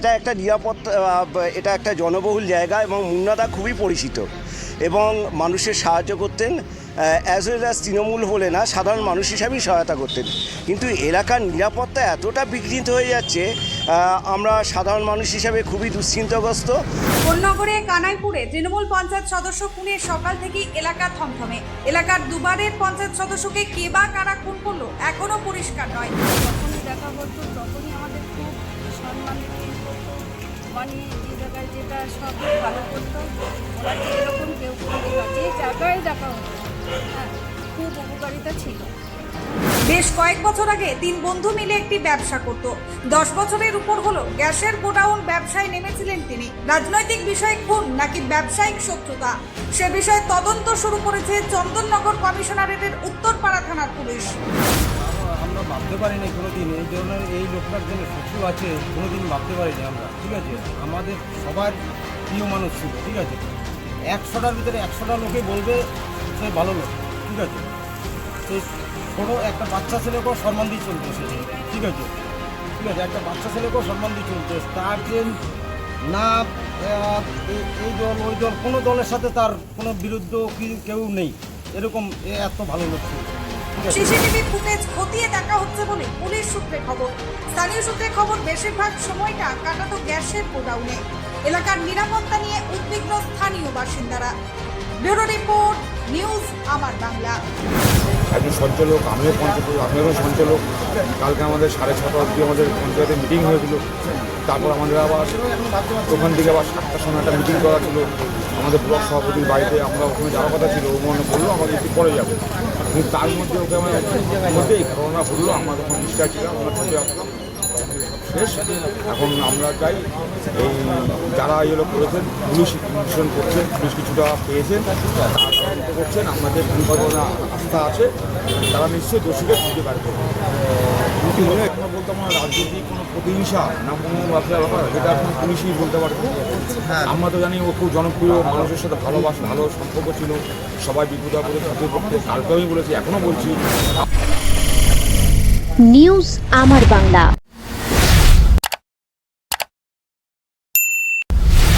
এটা একটা নিরাপত্তা এটা একটা জনবহুল জায়গা এবং মুন্নাদা খুবই পরিচিত এবং মানুষের সাহায্য করতেন অ্যাজ ওয়েল অ্যাজ তৃণমূল হলে না, সাধারণ মানুষ হিসাবেই সহায়তা করতেন। কিন্তু এলাকার নিরাপত্তা এতটা বিঘ্নিত হয়ে যাচ্ছে আমরা সাধারণ মানুষ হিসাবে খুবই দুশ্চিন্তাগ্রস্ত। কোন্নগরে কানাইপুরে তৃণমূল পঞ্চায়েত সদস্য খুনের সকাল থেকেই এলাকা থমথমে। এলাকার দুবারের পঞ্চায়েত সদস্যকে কে বা কারা খুন করল এখনও পরিষ্কার নয়। যখনই দেখা করতো তখনই আমাদের খুব সম্মান মানে যেটা সব ভালো করতো হ্যাঁ খুব উপকারিতা ছিল। বেশ কয়েক বছর আগে তিন বন্ধু মিলে একটি ব্যবসা করত। দশ বছরের উপর হলো গ্যাসের গোডাউন ব্যবসায় নেমেছিলেন তিনি। রাজনৈতিক বিষয়ে খুন নাকি ব্যবসায়িক শত্রুতা? সে বিষয়ে তদন্ত শুরু করেছে চন্দননগর কমিশনারেটের উত্তরপাড়া থানার পুলিশ। ভাবতে পারিনি কোনো দিন এই ধরনের এই লোকটার জন্য শত্রু আছে কোনো দিন ভাবতে পারিনি আমরা, ঠিক আছে? আমাদের সবার প্রিয় মানুষ ছিল, ঠিক আছে? একশোটার ভিতরে একশোটা লোকে বলবে সে ভালো লোক, ঠিক আছে? সে ছোটো একটা বাচ্চা ছেলেকেও সম্মান দিয়ে চলতো ঠিক আছে? ঠিক আছে, একটা বাচ্চা ছেলেকেও সম্মান দিয়ে চলতো তার যে না এই- দল, ওই দল, কোনো দলের সাথে তার কোনো বিরুদ্ধ কি কেউ নেই। এরকম এত ভালো লোক ছিল। সিসিটিভি ফুটেজ খতিয়ে দেখা হচ্ছে বলে পুলিশ সূত্রে খবর। স্থানীয় সূত্রে খবর, বেশিরভাগ সময়টা কাটাতো গ্যাসের গোডাউনে। এলাকার নিরাপত্তা নিয়ে উদ্বিগ্ন স্থানীয় বাসিন্দারা। ব্যুরো রিপোর্ট, নিউজ আমার বাংলা। একজন সঞ্চালক, আমিও পঞ্চায়েত আমি একজন সঞ্চালক। কালকে আমাদের সাড়ে ছটা অবধি আমাদের পঞ্চায়েতে মিটিং হয়েছিল। তারপর আমাদের আবার ওখান থেকে আবার সাতটার সময় একটা মিটিং করা ছিল। আমাদের ব্লক সভাপতির বাড়িতে আমরা ওখানে যাওয়ার কথা ছিল। ও মনে বলল, আমাদের একটু পরে যাব। কিন্তু তার মধ্যে ওকে আমার মধ্যে এই ঘটনা ঘটলো। আমরা তখন নিষ্ঠা ছিলাম, আমরা ছুটে আসলাম। শেষ। এখন আমরা চাই এই যারা এগুলো করেছেন পুলিশ ইনভেস্টিগেশন করছেন পুলিশ কিছুটা পেয়েছেন তারা তদন্ত করছেন আমাদের পরিকল্পনা আস্থা আছে তারা নিশ্চয়ই দোষীকে খুঁজে বার করবে। দুটি হলে আমরা বলতাম না রাজনৈতিক কোনো প্রতিহিংসা না কোনো ব্যবসা ব্যাপার এটা এখন পুলিশই বলতে পারবে আমরা তো জানি ও খুব জনপ্রিয় মানুষের সাথে ভালোবাসা ভালো সম্পর্ক ছিল সবাই বিপদ আপদে সাথে করতে কালকে আমি বলেছি এখনও বলছি। নিউজ আমার বাংলা।